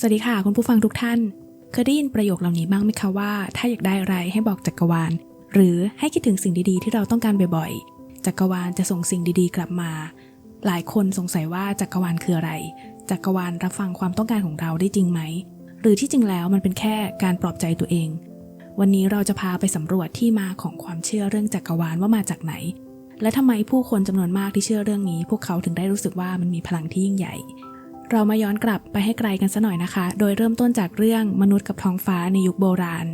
สวัสดีค่ะ คุณผู้ฟังทุกท่าน เคยได้ยินประโยคเหล่านี้บ้างไหมคะว่า ถ้าอยากได้อะไรให้บอกจักรวาล หรือให้คิดถึงสิ่งดีๆ ที่เราต้องการบ่อยๆจักรวาลจะส่งสิ่งดีๆ กลับมา หลายคนสงสัยว่าจักรวาลคืออะไรจักรวาลรับฟังความต้องการของเราได้จริงไหม หรือที่จริงแล้วมันเป็นแค่การปลอบใจตัวเอง วันนี้เราจะพาไปสำรวจที่มาของความเชื่อเรื่องจักรวาลว่ามาจากไหน และทำไมผู้คนจำนวนมากที่เชื่อเรื่องนี้ พวกเขาถึงได้รู้สึกว่ามันมีพลังที่ยิ่งใหญ่ เรามาย้อนกลับไปให้ไกลกันซะหน่อยนะคะ โดยเริ่มต้นจากเรื่องมนุษย์กับท้องฟ้าในยุคโบราณ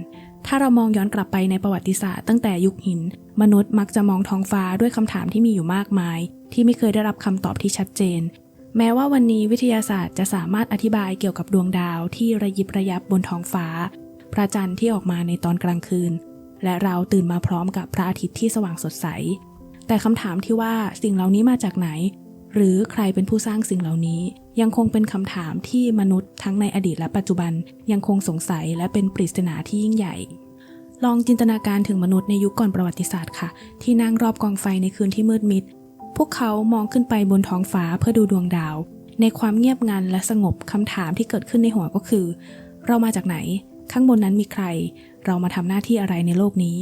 ถ้าเรามองย้อนกลับไปในประวัติศาสตร์ตั้งแต่ยุคหิน มนุษย์มักจะมองท้องฟ้าด้วยคำถามที่มีอยู่มากมาย ที่ไม่เคยได้รับคำตอบที่ชัดเจน แม้ว่าวันนี้วิทยาศาสตร์จะสามารถอธิบายเกี่ยวกับดวงดาวที่ระยิบระยับบนท้องฟ้า พระจันทร์ที่ออกมาในตอนกลางคืน และเราตื่นมาพร้อมกับพระอาทิตย์ที่สว่างสดใส แต่คำถามที่ว่าสิ่งเหล่านี้มาจากไหน หรือใครเป็นผู้สร้างสิ่งเหล่านี้ ยังคงเป็นคำถามที่มนุษย์ทั้งในอดีตและปัจจุบันยังคงสงสัยและเป็นปริศนาที่ยิ่งใหญ่ ลองจินตนาการถึงมนุษย์ในยุคก่อนประวัติศาสตร์ค่ะ ที่นั่งรอบกองไฟในคืนที่มืดมิด พวกเขามองขึ้นไปบนท้องฟ้าเพื่อดูดวงดาว ในความเงียบงันและสงบคำถามที่เกิดขึ้นในหัวก็คือ เรามาจากไหน ข้างบนนั้นมีใคร เรามาทำหน้าที่อะไรในโลกนี้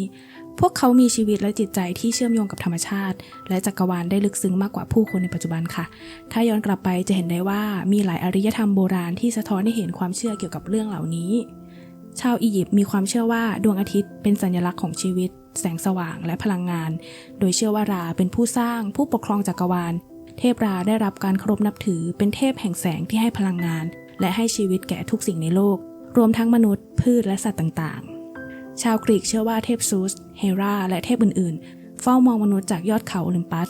พวกเขามีชีวิตและจิตใจที่เชื่อมโยงกับธรรมชาติ และจักรวาลได้ลึกซึ้งมากกว่าผู้คนในปัจจุบันค่ะ ถ้าย้อนกลับไปจะเห็นได้ว่ามีหลายอารยธรรมโบราณที่สะท้อนให้เห็นความเชื่อเกี่ยวกับเรื่องเหล่านี้ ชาวอียิปต์มีความเชื่อว่าดวงอาทิตย์เป็นสัญลักษณ์ของชีวิต แสงสว่างและพลังงาน โดยเชื่อว่าราเป็นผู้สร้างผู้ปกครองจักรวาล เทพราได้รับการเคารพนับถือ เป็นเทพแห่งแสงที่ให้พลังงาน และให้ชีวิตแก่ทุกสิ่งในโลก รวมทั้งมนุษย์ พืชและสัตว์ต่างๆ ชาวกรีกเชื่อว่าเทพซูส เฮราและเทพอื่นๆ เฝ้ามองมนุษย์จากยอดเขาโอลิมปัส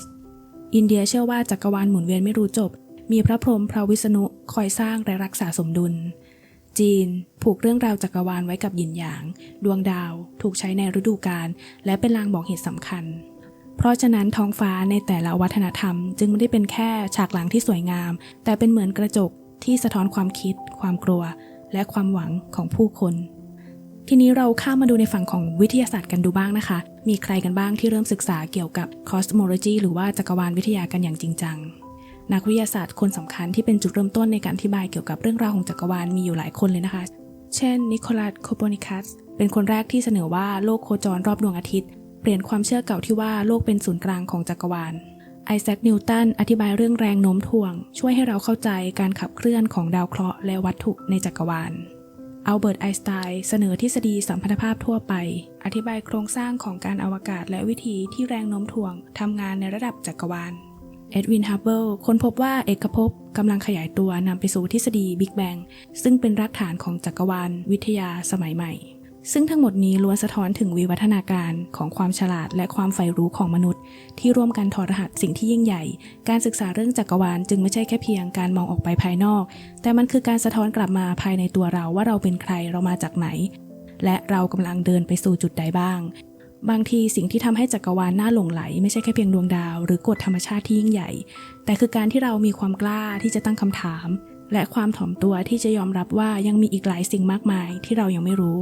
อินเดียเชื่อว่าจักรวาลหมุนเวียนไม่รู้จบ มีพระพรหมพระวิษณุคอยสร้างและรักษาสมดุล จีน ผูกเรื่องราวจักรวาลไว้กับหยินหยาง ดวงดาวถูกใช้ในฤดูกาลและเป็นลางบอกเหตุสำคัญ เพราะฉะนั้นท้องฟ้าในแต่ละวัฒนธรรม จึงไม่ได้เป็นแค่ฉากหลังที่สวยงาม แต่เป็นเหมือนกระจกที่สะท้อนความคิด ความกลัว และความหวังของผู้คน ทีนี้เราข้ามมาดูในฝั่งของวิทยาศาสตร์กันดูบ้างนะคะ มีใครกันบ้างที่เริ่มศึกษาเกี่ยวกับ cosmology หรือว่าจักรวาลวิทยากันอย่างจริงจังนักวิทยาศาสตร์คนสำคัญที่เป็นจุดเริ่มต้นในการอธิบายเกี่ยวกับเรื่องราวของจักรวาลมีอยู่หลายคนเลยนะคะ เช่นนิโคลัสโคเปนิคัสเป็นคนแรกที่เสนอว่าโลกโคจรรอบดวงอาทิตย์ เปลี่ยนความเชื่อเก่าที่ว่าโลกเป็นศูนย์กลางของจักรวาลไอแซคนิวตันอธิบายเรื่องแรงโน้มถ่วง ช่วยให้เราเข้าใจการขับเคลื่อนของดาวเคราะห์และวัตถุในจักรวาล อัลเบิร์ตไอน์สไตน์เสนอทฤษฎีสัมพัทธภาพทั่วไป อธิบายโครงสร้างของการอวกาศและวิธีที่แรงโน้มถ่วงทำงานในระดับจักรวาล เอ็ดวินฮับเบิลค้นพบว่าเอกภพกำลังขยายตัวนำไปสู่ทฤษฎีบิ๊กแบงซึ่งเป็นรากฐานของจักรวาลวิทยาสมัยใหม่ ซึ่งทั้งหมดนี้ล้วนสะท้อนถึงวิวัฒนาการของความฉลาดและความใฝ่รู้ของมนุษย์ ที่ร่วมกันถอดรหัสสิ่งที่ยิ่งใหญ่ การศึกษาเรื่องจักรวาลจึงไม่ใช่แค่เพียงการมองออกไปภายนอก แต่มันคือการสะท้อนกลับมาภายในตัวเราว่าเราเป็นใครเรามาจากไหน และเรากำลังเดินไปสู่จุดใดบ้าง บางทีสิ่งที่ทำให้จักรวาลน่าหลงไหล ไม่ใช่แค่เพียงดวงดาว หรือกฎธรรมชาติที่ยิ่งใหญ่ แต่คือการที่เรามีความกล้าที่จะตั้งคำถาม และความถ่อมตัวที่จะยอมรับว่ายังมีอีกหลายสิ่งมากมายที่เรายังไม่รู้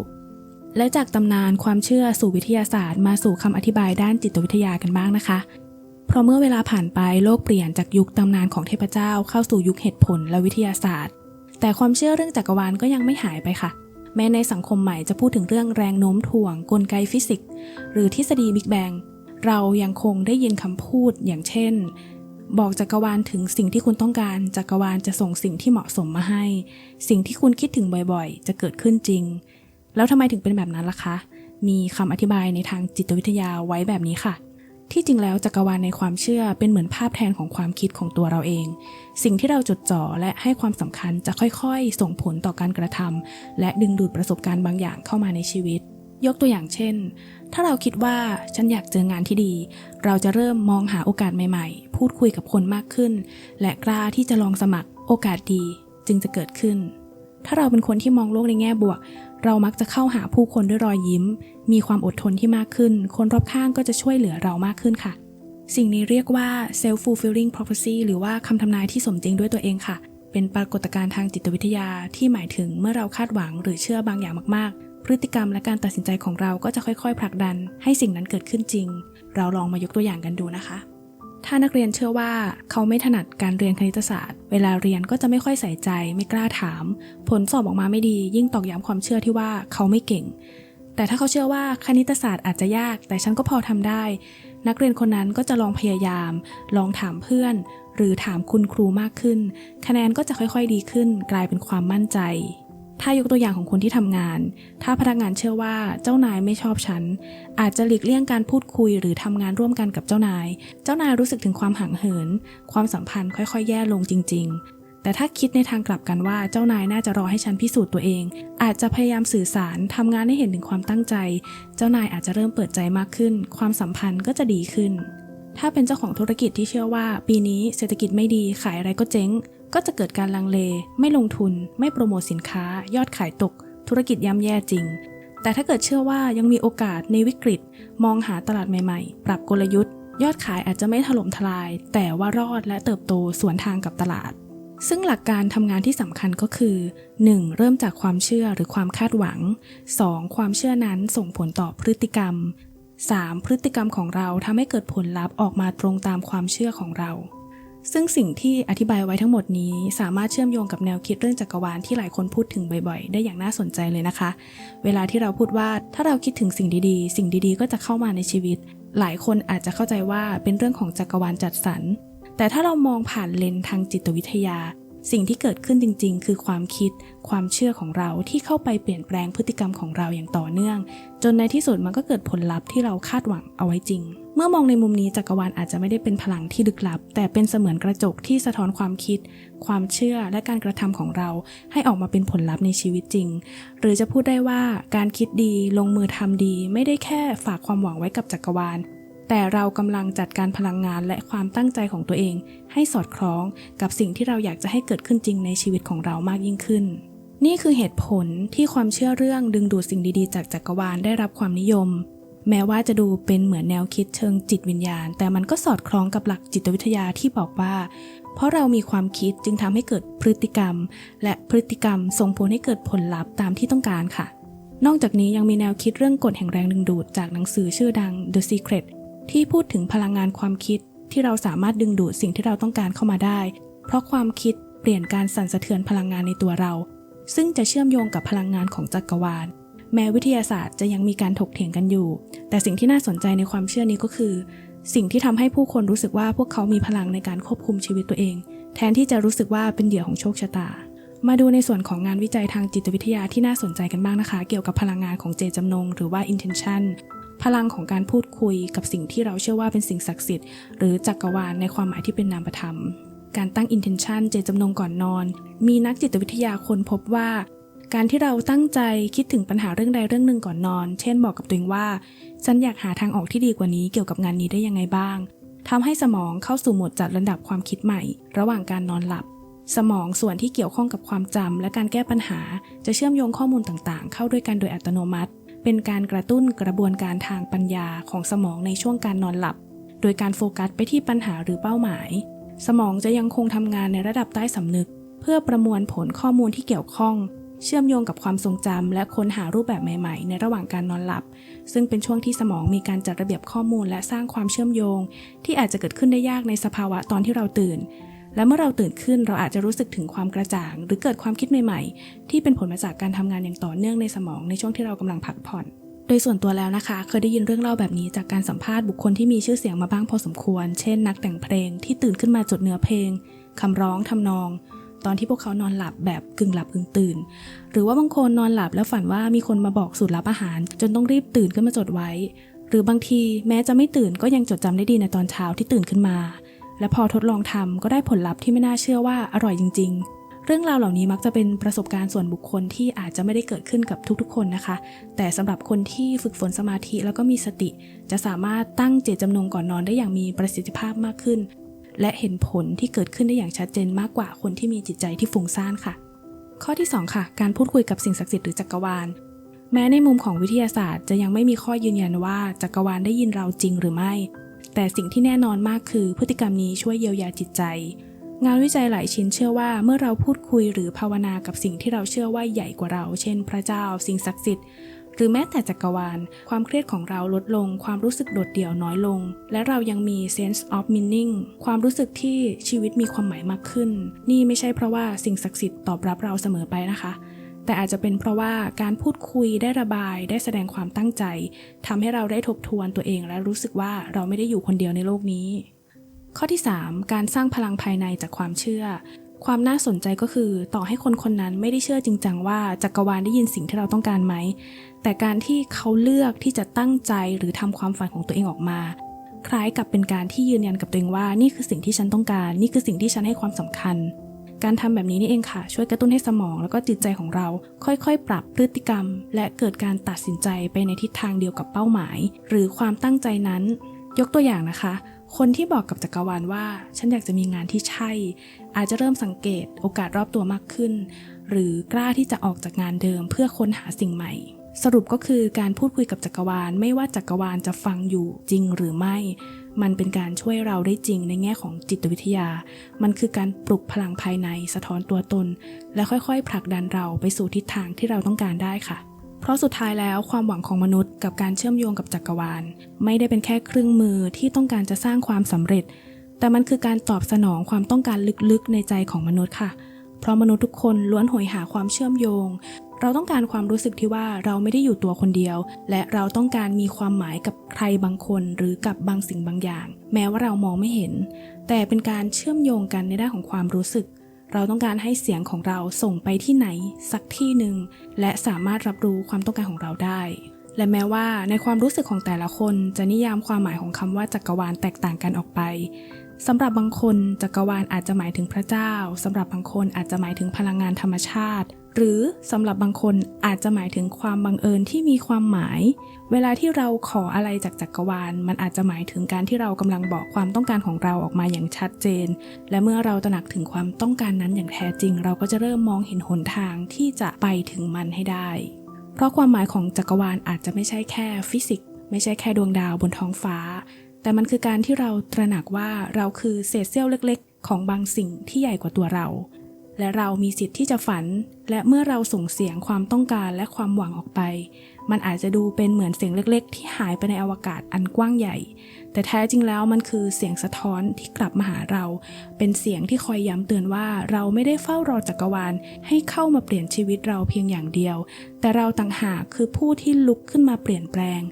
และจากตำนานความเชื่อสู่วิทยาศาสตร์มาสู่คำอธิบายด้านจิตวิทยากันบ้างนะคะ เพราะเมื่อเวลาผ่านไปโลกเปลี่ยนจากยุคตำนานของเทพเจ้าเข้าสู่ยุคเหตุผลและวิทยาศาสตร์ แต่ความเชื่อเรื่องจักรวาลก็ยังไม่หายไปค่ะ แม้ในสังคมใหม่จะพูดถึงเรื่องแรงโน้มถ่วงกลไกฟิสิกส์ หรือทฤษฎีบิ๊กแบงเรายังคงได้ยินคำพูดอย่างเช่น บอกจักรวาลถึงสิ่งที่คุณต้องการจักรวาลจะส่งสิ่งที่เหมาะสมมาให้ สิ่งที่คุณคิดถึงบ่อยๆ จะเกิดขึ้นจริง แล้วทำไมถึงเป็นแบบนั้นล่ะคะ มีคำอธิบายในทางจิตวิทยาไว้แบบนี้ค่ะ ที่จริงแล้วจักรวาลในความเชื่อเป็นเหมือนภาพแทนของความคิดของตัวเราเอง สิ่งที่เราจดจ่อและให้ความสำคัญจะค่อยๆ ส่งผลต่อการกระทำและดึงดูดประสบการณ์บางอย่างเข้ามาในชีวิต ยกตัวอย่างเช่น ถ้าเราคิดว่าฉันอยากเจองานที่ดี เราจะเริ่มมองหาโอกาสใหม่ๆ พูดคุยกับคนมากขึ้น และกล้าที่จะลองสมัครโอกาสดีจึงจะเกิดขึ้น ถ้าเราเป็นคนที่มองโลกในแง่บวก เรามักจะเข้าหาผู้คนด้วยรอยยิ้ม มีความอดทนที่มากขึ้น คนรอบข้างก็จะช่วยเหลือเรามากขึ้นค่ะ สิ่งนี้เรียกว่า self fulfilling prophecy หรือว่าคำทำนายที่สมจริงด้วยตัวเองค่ะ เป็นปรากฏการณ์ทางจิตวิทยาที่หมายถึงเมื่อเราคาดหวังหรือเชื่อบางอย่างมากๆ พฤติกรรมและการตัดสินใจของเราก็จะค่อยๆ ผลักดัน ให้สิ่งนั้นเกิดขึ้นจริง เราลองมายกตัวอย่างกันดูนะคะ ถ้านักเรียนเชื่อว่าเขาไม่ถนัดการเรียนคณิตศาสตร์ เวลาเรียนก็จะไม่ค่อยใส่ใจ ไม่กล้าถาม ผลสอบออกมาไม่ดี ยิ่งตอกย้ำความเชื่อที่ว่าเขาไม่เก่ง แต่ถ้าเขาเชื่อว่าคณิตศาสตร์อาจจะยาก แต่ฉันก็พอทำได้ นักเรียนคนนั้นก็จะลองพยายาม ลองถามเพื่อน หรือถามคุณครูมากขึ้น คะแนนก็จะค่อยๆดีขึ้น กลายเป็นความมั่นใจ ถ้ายกตัวอย่างของคนที่ทำงาน ถ้าพนักงานเชื่อว่าเจ้านายไม่ชอบฉัน อาจจะหลีกเลี่ยงการพูดคุยหรือทำงานร่วมกันกับเจ้านาย เจ้านายรู้สึกถึงความห่างเหิน ความสัมพันธ์ค่อยๆ แย่ลงจริง ๆ แต่ถ้าคิดในทางกลับกันว่าเจ้านายน่าจะรอให้ฉันพิสูจน์ตัวเอง อาจจะพยายามสื่อสารทำงานให้เห็นถึงความตั้งใจ เจ้านายอาจจะเริ่มเปิดใจมากขึ้น ความสัมพันธ์ก็จะดีขึ้น ถ้าเป็นเจ้าของธุรกิจที่เชื่อว่า ปีนี้เศรษฐกิจไม่ดีขายอะไรก็เจ๊ง ก็จะเกิดการลังเล ไม่ลงทุน ไม่โปรโมทสินค้า ยอดขายตก ธุรกิจย่ำแย่จริง แต่ถ้าเกิดเชื่อว่ายังมีโอกาสในวิกฤต มองหาตลาดใหม่ๆ ปรับกลยุทธ์ ยอดขายอาจจะไม่ถล่มทลาย แต่ว่ารอดและเติบโตสวนทางกับตลาด ซึ่งหลักการทำงานที่สำคัญก็คือ 1. เริ่มจากความเชื่อหรือความคาดหวัง 2. ความเชื่อนั้นส่งผลต่อพฤติกรรม 3. พฤติกรรมของเราทำให้เกิดผลลัพธ์ออกมาตรงตามความเชื่อของเรา ซึ่งสิ่งที่อธิบายไว้ทั้งหมดนี้สามารถเชื่อมโยงกับแนวคิดเรื่องจักรวาลที่หลายคนพูดถึงบ่อยๆ ได้อย่างน่าสนใจเลยนะคะ เวลาที่เราพูดว่าถ้าเราคิดถึงสิ่งดีๆ สิ่งดีๆ ก็จะเข้ามาในชีวิต หลายคนอาจจะเข้าใจว่าเป็นเรื่องของจักรวาลจัดสรร แต่ถ้าเรามองผ่านเลนทางจิตวิทยา สิ่งที่เกิดขึ้นจริง ๆ คือความคิด ความเชื่อของเราที่เข้าไปเปลี่ยนแปลงพฤติกรรมของเราอย่างต่อเนื่อง จนในที่สุดมันก็เกิดผลลัพธ์ที่เราคาดหวังเอาไว้จริง เมื่อมองในมุมนี้จักรวาลอาจจะไม่ได้เป็นพลังที่ลึกลับ แต่เป็นเสมือนกระจกที่สะท้อนความคิด ความเชื่อและการกระทำของเรา ให้ออกมาเป็นผลลัพธ์ในชีวิตจริง หรือจะพูดได้ว่าการคิดดีลงมือทำดี ไม่ได้แค่ฝากความหวังไว้กับจักรวาล แต่เรากำลังจัดการพลังงานและความตั้งใจของตัวเอง ให้สอดคล้องกับสิ่งที่เราอยากจะให้เกิดขึ้นจริงในชีวิตของเรามากยิ่งขึ้นนี่คือเหตุผลที่ความเชื่อเรื่องดึงดูดสิ่งดีๆ จากจักรวาลได้รับความนิยม แม้ว่าจะดูเป็นเหมือนแนวคิดเชิงจิตวิญญาณ แต่มันก็สอดคล้องกับหลักจิตวิทยาที่บอกว่า เพราะเรามีความคิดจึงทำให้เกิดพฤติกรรม และพฤติกรรมส่งผลให้เกิดผลลัพธ์ตามที่ต้องการค่ะ นอกจากนี้ยังมีแนวคิดเรื่องกฎแห่งแรงดึงดูดจากหนังสือชื่อดัง The Secret ที่พูดถึงพลังงานความคิดที่เราสามารถดึงดูดสิ่งที่เราต้องการเข้ามาได้ เพราะความคิดเปลี่ยนการสั่นสะเทือนพลังงานในตัวเรา ซึ่งจะเชื่อมโยงกับพลังงานของจักรวาล แม้วิทยาศาสตร์จะยังมีการถกเถียงกันอยู่ แต่สิ่งที่น่าสนใจในความเชื่อนี้ก็คือ สิ่งที่ทำให้ผู้คนรู้สึกว่าพวกเขามีพลังในการควบคุมชีวิตตัวเอง แทนที่จะรู้สึกว่าเป็นเหยื่อของโชคชะตา มาดูในส่วนของงานวิจัยทางจิตวิทยาที่น่าสนใจกันบ้างนะคะ เกี่ยวกับพลังงานของเจตจำนง หรือว่า intention พลังของการพูดคุยกับสิ่งที่เราเชื่อว่าเป็นสิ่งศักดิ์สิทธิ์หรือจักรวาลในความหมายที่เป็นนามธรรม การตั้ง intention เจตจำนงก่อนนอน มีนักจิตวิทยาคนพบว่า การที่เราตั้งใจคิดถึงปัญหาเรื่องใดเรื่องหนึ่งก่อนนอน เช่นบอกกับตัวเองว่า ฉันอยากหาทางออกที่ดีกว่านี้เกี่ยวกับงานนี้ได้ยังไงบ้างทำให้สมองเข้าสู่โหมดจัดระดับความคิดใหม่ ระหว่างการนอนหลับ สมองส่วนที่เกี่ยวข้องกับความจำและการแก้ปัญหา จะเชื่อมโยงข้อมูลต่างๆ เข้าด้วยกันโดยอัตโนมัติ เป็นการกระตุ้นกระบวนการทางปัญญาของสมองในช่วงการนอนหลับ โดยการโฟกัสไปที่ปัญหาหรือเป้าหมาย สมองจะยังคงทำงานในระดับใต้สำนึก เพื่อประมวลผลข้อมูลที่เกี่ยวข้อง เชื่อมโยงกับความทรงจำและค้นหารูปแบบใหม่ ๆ ในระหว่างการนอนหลับ ซึ่งเป็นช่วงที่สมองมีการจัดระเบียบข้อมูลและสร้างความเชื่อมโยง ที่อาจจะเกิดขึ้นได้ยากในสภาวะตอนที่เราตื่น และเมื่อเราตื่นขึ้นเราอาจจะรู้สึกถึงความกระจ่าง หรือเกิดความคิดใหม่ๆ ที่เป็นผลมาจากการทำงานอย่างต่อเนื่องในสมองในช่วงที่เรากำลังพักผ่อนโดยส่วนตัวแล้วนะคะ เคยได้ยินเรื่องเล่าแบบนี้จากการสัมภาษณ์บุคคลที่มีชื่อเสียงมาบ้างพอสมควร เช่นนักแต่งเพลงที่ตื่นขึ้นมาจดเนื้อเพลง คำร้องทำนอง ตอนที่พวกเขานอนหลับแบบกึ่งหลับกึ่งตื่น หรือว่าบางคนนอนหลับแล้วฝันว่ามีคนมาบอกสูตรลับอาหาร จนต้องรีบตื่นขึ้นมาจดไว้ หรือบางทีแม้จะไม่ตื่นก็ยังจดจำได้ดีในตอนเช้าที่ตื่นขึ้นมา และพอทดลองทำก็ได้ผลลัพธ์ที่ไม่น่าเชื่อว่าอร่อยจริง ๆเรื่องราวเหล่านี้มักจะเป็นประสบการณ์ส่วนบุคคลที่อาจจะไม่ได้เกิดขึ้นกับทุกๆ คนนะคะ แต่สำหรับคนที่ฝึกฝนสมาธิแล้วก็มีสติ จะสามารถตั้งเจตจำนงก่อนนอนได้อย่างมีประสิทธิภาพมากขึ้น และเห็นผลที่เกิดขึ้นได้อย่างชัดเจนมากกว่าคนที่มีจิตใจที่ฟุ้งซ่านค่ะ ข้อที่ 2 ค่ะ การพูดคุยกับสิ่งศักดิ์สิทธิ์หรือจักรวาล แม้ในมุมของวิทยาศาสตร์จะยังไม่มีข้อยืนยันว่าจักรวาลได้ยินเราจริงหรือไม่ แต่สิ่งที่แน่นอนมากคือ พฤติกรรมนี้ช่วยเยียวยาจิตใจ งานวิจัยหลายชิ้นเชื่อว่าเมื่อเราพูดคุยหรือภาวนากับสิ่งที่เราเชื่อว่าใหญ่กว่าเรา เช่น พระเจ้า สิ่งศักดิ์สิทธิ์ หรือแม้แต่จักรวาล ความเครียดของเราลดลง ความรู้สึกโดดเดี่ยวน้อยลง และเรายังมี sense of meaning ความรู้สึกที่ชีวิตมีความหมายมากขึ้น นี่ไม่ใช่เพราะว่าสิ่งศักดิ์สิทธิ์ตอบรับเราเสมอไปนะคะแต่อาจจะเป็นเพราะว่าการพูดคุยได้ระบายได้แสดงความตั้งใจทำให้เราได้ทบทวนตัวเองและรู้สึกว่าเราไม่ได้อยู่คนเดียวในโลกนี้ ข้อที่ 3 การสร้างพลังภายในจากความเชื่อ ความน่าสนใจก็คือต่อให้คนคนนั้นไม่ได้เชื่อจริงจังว่าจักรวาลได้ยินสิ่งที่เราต้องการไหม แต่การที่เขาเลือกที่จะตั้งใจหรือทำความฝันของตัวเองออกมา คล้ายกับเป็นการที่ยืนยันกับตัวเองว่านี่คือสิ่งที่ฉันต้องการ นี่คือสิ่งที่ฉันให้ความสำคัญ การทำแบบนี้นี่เองค่ะ ช่วยกระตุ้นให้สมองแล้วก็จิตใจของเรา ค่อยๆ ปรับพฤติกรรม และเกิดการตัดสินใจไปในทิศทางเดียวกับเป้าหมาย หรือความตั้งใจนั้น ยกตัวอย่างนะคะคนที่บอกกับจักรวาลว่า ฉันอยากจะมีงานที่ใช่ อาจจะเริ่มสังเกตโอกาสรอบตัวมากขึ้น หรือกล้าที่จะออกจากงานเดิมเพื่อค้นหาสิ่งใหม่ สรุปก็คือการพูดคุยกับจักรวาล ไม่ว่าจักรวาลจะฟังอยู่จริงหรือไม่ มันเป็นการช่วยเราได้จริงในแง่ของจิตวิทยา มันคือการปลุกพลังภายในสะท้อนตัวตน และค่อยๆ ผลักดันเราไปสู่ทิศทางที่เราต้องการได้ค่ะเพราะสุดท้ายแล้วความหวังของมนุษย์กับการเชื่อมโยงกับจักรวาล ไม่ได้เป็นแค่เครื่องมือที่ต้องการจะสร้างความสำเร็จ แต่มันคือการตอบสนองความต้องการลึกๆในใจของมนุษย์ค่ะ เพราะมนุษย์ทุกคนล้วนโหยหาความเชื่อมโยง เราต้องการความรู้สึกที่ว่าเราไม่ได้อยู่ตัวคนเดียว และเราต้องการมีความหมายกับใครบางคนหรือกับบางสิ่งบางอย่าง แม้ว่าเรามองไม่เห็น แต่เป็นการเชื่อมโยงกันในด้านของความรู้สึก เราต้องการให้เสียงของเราส่งไปที่ไหน สักที่หนึ่งและสามารถรับรู้ความต้องการของเราได้และแม้ว่าในความรู้สึกของแต่ละคนจะนิยามความหมายของคำว่าจักรวาลแตกต่างกันออกไป สำหรับบางคนจักรวาลอาจจะหมายถึงพระเจ้าสำหรับบางคนอาจจะหมายถึงพลังงานธรรมชาติ หรือสำหรับบางคนอาจจะหมายถึงความบังเอิญที่มีความหมาย เวลาที่เราขออะไรจากจักรวาล มันอาจจะหมายถึงการที่เรากำลังบอกความต้องการของเราออกมาอย่างชัดเจน และเมื่อเราตระหนักถึงความต้องการนั้นอย่างแท้จริง เราก็จะเริ่มมองเห็นหนทางที่จะไปถึงมันให้ได้ เพราะความหมายของจักรวาลอาจจะไม่ใช่แค่ฟิสิกส์ไม่ใช่แค่ดวงดาวบนท้องฟ้า แต่มันคือการที่เราตระหนักว่าเราคือเศษเสี้ยวเล็กๆ ของบางสิ่งที่ใหญ่กว่าตัวเรา และเรามีสิทธิ์ที่จะฝัน และเมื่อเราส่งเสียงความต้องการและความหวังออกไป มันอาจจะดูเป็นเหมือนเสียงเล็กๆ ที่หายไปในอวกาศอันกว้างใหญ่ แต่แท้จริงแล้วมันคือเสียงสะท้อนที่กลับมาหาเรา เป็นเสียงที่คอยย้ำเตือนว่าเราไม่ได้เฝ้ารอจักรวาล ให้เข้ามาเปลี่ยนชีวิตเราเพียงอย่างเดียว แต่เราต่างหากคือผู้ที่ลุกขึ้นมาเปลี่ยนแปลง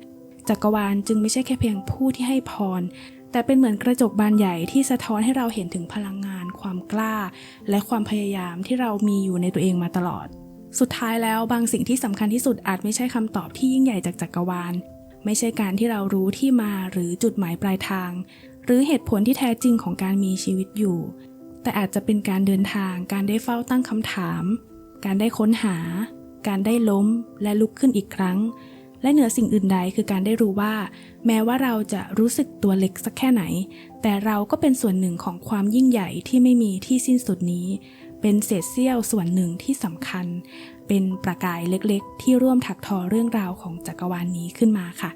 จักรวาลจึงไม่ใช่แค่เพียงผู้ที่ให้พร แต่เป็นเหมือนกระจกบานใหญ่ที่สะท้อนให้เราเห็นถึงพลังงาน ความกล้า และความพยายามที่เรามีอยู่ในตัวเองมาตลอด สุดท้ายแล้วบางสิ่งที่สำคัญที่สุดอาจไม่ใช่คำตอบที่ยิ่งใหญ่จากจักรวาล ไม่ใช่การที่เรารู้ที่มาหรือจุดหมายปลายทาง หรือเหตุผลที่แท้จริงของการมีชีวิตอยู่ แต่อาจจะเป็นการเดินทาง การได้เฝ้าตั้งคำถาม การได้ค้นหา การได้ล้มและลุกขึ้นอีกครั้ง และเหนือสิ่งอื่นใดคือการได้รู้ว่า แม้ว่าเราจะรู้สึกตัวเล็กสักแค่ไหน แต่เราก็เป็นส่วนหนึ่งของความยิ่งใหญ่ที่ไม่มีที่สิ้นสุดนี้ เป็นเศษเสี้ยวส่วนหนึ่งที่สำคัญ เป็นประกายเล็กๆ ที่ร่วมถักทอเรื่องราวของจักรวาลนี้ขึ้นมาค่ะ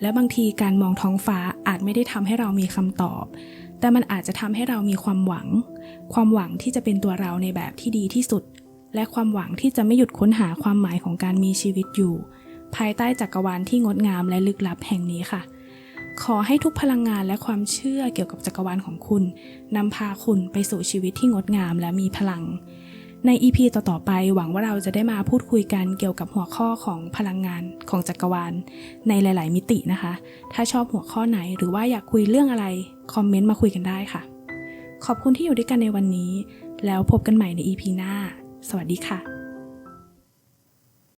และบางทีการมองท้องฟ้าอาจไม่ได้ทำให้เรามีคำตอบ แต่มันอาจจะทำให้เรามีความหวัง ความหวังที่จะเป็นตัวเราในแบบที่ดีที่สุด และความหวังที่จะไม่หยุดค้นหาความหมายของการมีชีวิตอยู่ ภายใต้จักรวาลที่งดงามและลึกลับแห่งนี้ค่ะ ขอให้ทุกพลังงานและความเชื่อเกี่ยวกับจักรวาลของคุณนำพาคุณไปสู่ชีวิตที่งดงามและมีพลัง ใน EP ต่อๆไปหวังว่าเราจะได้มาพูดคุยกันเกี่ยวกับหัวข้อของพลังงานของจักรวาล ในหลาย ๆ มิตินะคะ ถ้าชอบหัวข้อไหนหรือว่าอยากคุยเรื่องอะไรคอมเมนต์มาคุยกันได้ค่ะ ขอบคุณที่อยู่ด้วยกันในวันนี้ แล้วพบกันใหม่ใน EP หน้า สวัสดีค่ะ